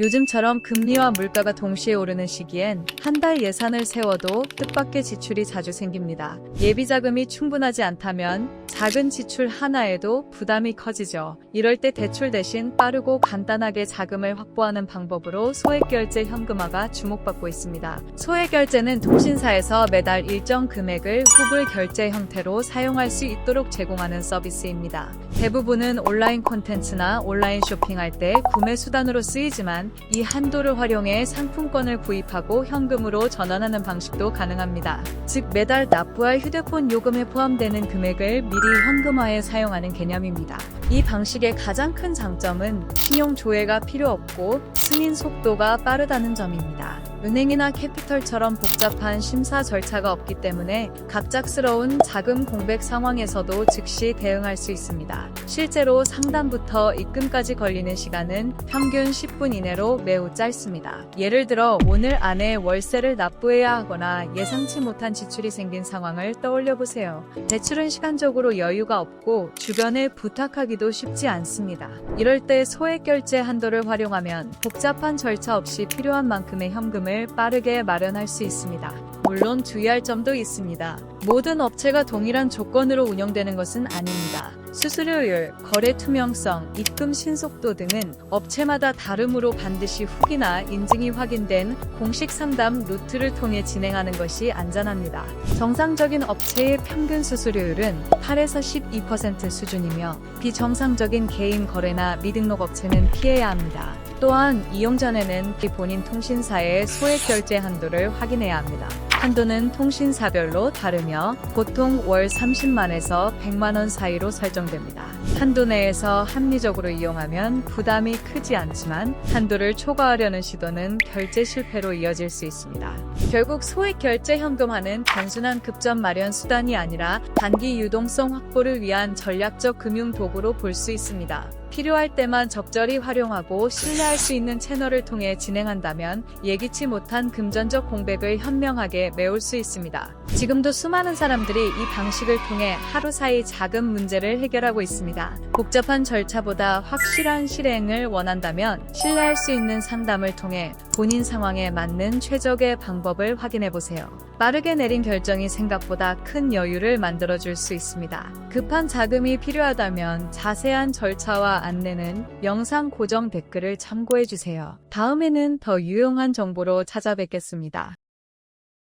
요즘처럼 금리와 물가가 동시에 오르는 시기엔 한 달 예산을 세워도 뜻밖의 지출이 자주 생깁니다. 예비 자금이 충분하지 않다면 작은 지출 하나에도 부담이 커지죠. 이럴 때 대출 대신 빠르고 간단하게 자금을 확보하는 방법으로 소액결제 현금화가 주목받고 있습니다. 소액결제는 통신사에서 매달 일정 금액을 후불 결제 형태로 사용할 수 있도록 제공하는 서비스입니다. 대부분은 온라인 콘텐츠나 온라인 쇼핑할 때 구매 수단으로 쓰이지만 이 한도를 활용해 상품권을 구입하고 현금으로 전환하는 방식도 가능합니다. 즉 매달 납부할 휴대폰 요금에 포함되는 금액을 미리 현금화해 사용하는 개념입니다. 이 방식의 가장 큰 장점은 신용 조회가 필요 없고 승인 속도가 빠르다는 점입니다. 은행이나 캐피털처럼 복잡한 심사 절차가 없기 때문에 갑작스러운 자금 공백 상황에서도 즉시 대응할 수 있습니다. 실제로 상담부터 입금까지 걸리는 시간은 평균 10분 이내로 매우 짧습니다. 예를 들어 오늘 안에 월세를 납부해야 하거나 예상치 못한 지출이 생긴 상황을 떠올려 보세요. 대출은 시간적으로 여유가 없고 주변에 부탁하기도 쉽지 않습니다. 이럴 때 소액 결제 한도를 활용하면 복잡한 절차 없이 필요한 만큼의 현금을 빠르게 마련할 수 있습니다. 물론 주의할 점도 있습니다. 모든 업체가 동일한 조건으로 운영되는 것은 아닙니다. 수수료율, 거래 투명성, 입금 신속도 등은 업체마다 다르므로 반드시 후기나 인증이 확인된 공식 상담 루트를 통해 진행하는 것이 안전합니다. 정상적인 업체의 평균 수수료율은 8에서 12% 수준이며 비정상적인 개인 거래나 미등록 업체는 피해야 합니다. 또한 이용 전에는 본인 통신사의 소액 결제 한도를 확인해야 합니다. 한도는 통신사별로 다르며 보통 월 30만에서 100만원 사이로 설정됩니다. 한도 내에서 합리적으로 이용하면 부담이 크지 않지만 한도를 초과하려는 시도는 결제 실패로 이어질 수 있습니다. 결국 소액 결제 현금화는 단순한 급전 마련 수단이 아니라 단기 유동성 확보를 위한 전략적 금융 도구로 볼 수 있습니다. 필요할 때만 적절히 활용하고 신뢰할 수 있는 채널을 통해 진행한다면 예기치 못한 금전적 공백을 현명하게 메울 수 있습니다. 지금도 수많은 사람들이 이 방식을 통해 하루 사이 자금 문제를 해결하고 있습니다. 복잡한 절차보다 확실한 실행을 원한다면 신뢰할 수 있는 상담을 통해 본인 상황에 맞는 최적의 방법을 확인해 보세요. 빠르게 내린 결정이 생각보다 큰 여유를 만들어 줄 수 있습니다. 급한 자금이 필요하다면 자세한 절차와 안내는 영상 고정 댓글을 참고해 주세요. 다음에는 더 유용한 정보로 찾아뵙겠습니다.